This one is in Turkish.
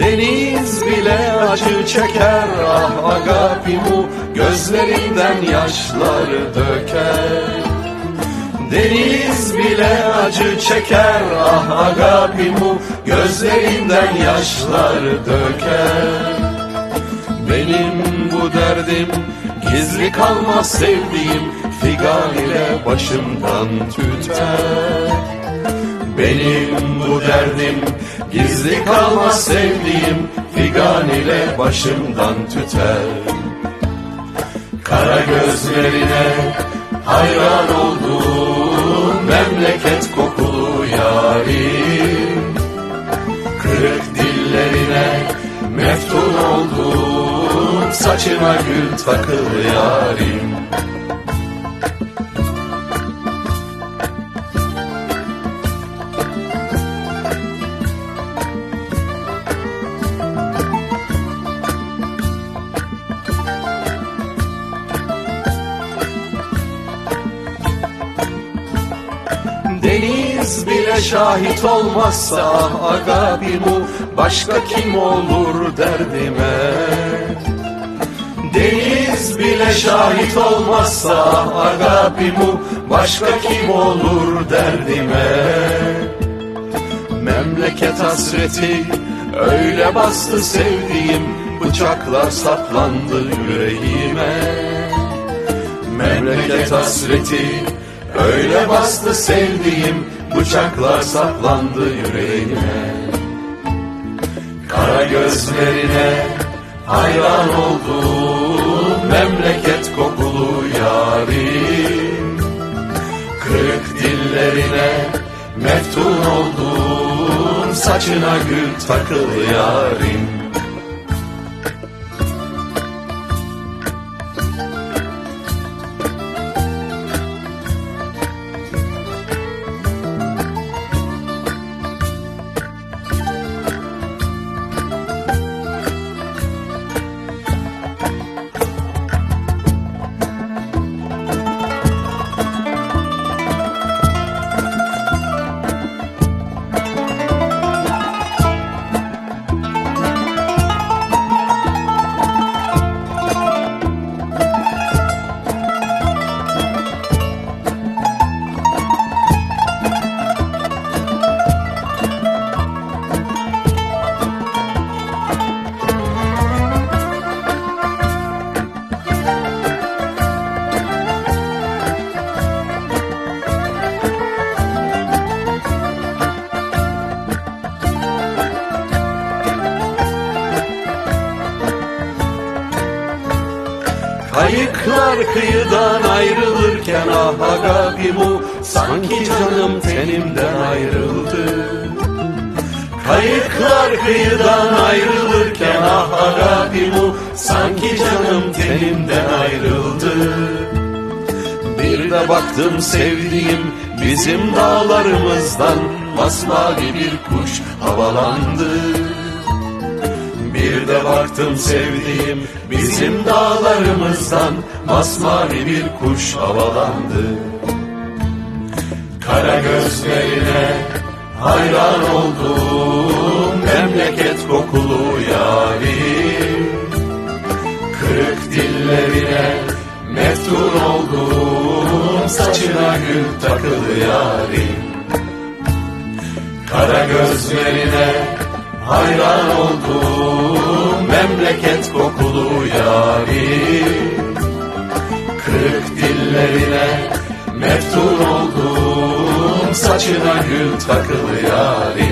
Deniz bile acı çeker ah agapimu Gözlerinden yaşları döker. Deniz bile acı çeker ah agapimu Gözlerinden yaşları döker. Benim bu derdim gizli kalmaz sevdiğim Figan ile başımdan tüter benim bu derdim gizli kalmaz sevdiğim Figan ile başımdan tüter. Kara gözlerine hayran oldum Memleket kokulu yarim. Kırık dillerine meftun oldum Saçına gül takılı yarim Deniz bile şahit olmazsa ah agabimu Başka kim olur derdime? Deniz bile şahit olmazsa ah agabimu Başka kim olur derdime? Memleket hasreti öyle bastı sevdiğim. Bıçaklar saplandı yüreğime. Memleket hasreti öyle bastı sevdiğim Bıçaklar saplandı yüreğime. Kara gözlerine hayran oldum Memleket kokulu yarim. Kırık dillerine meftun oldum Saçına gül takılı yarim Kayıklar kıyıdan ayrılırken ah agabimu Sanki canım tenimden ayrıldı. Kayıklar kıyıdan ayrılırken ah agabimu Sanki canım tenimden ayrıldı. Bir de baktım sevdiğim bizim dağlarımızdan Masmavi bir kuş havalandı bir de baktım sevdiğim bizim dağlarımızdan Masmavi bir kuş havalandı. Kara gözlerine hayran oldum Memleket kokulu yarim. Kırık dillerine meftun oldum Saçına gül takılı yarim. Kara gözlerine hayran oldum Memleket kokulu yarim Kırık dillerine meftun oldum Saçına gül takılı yarim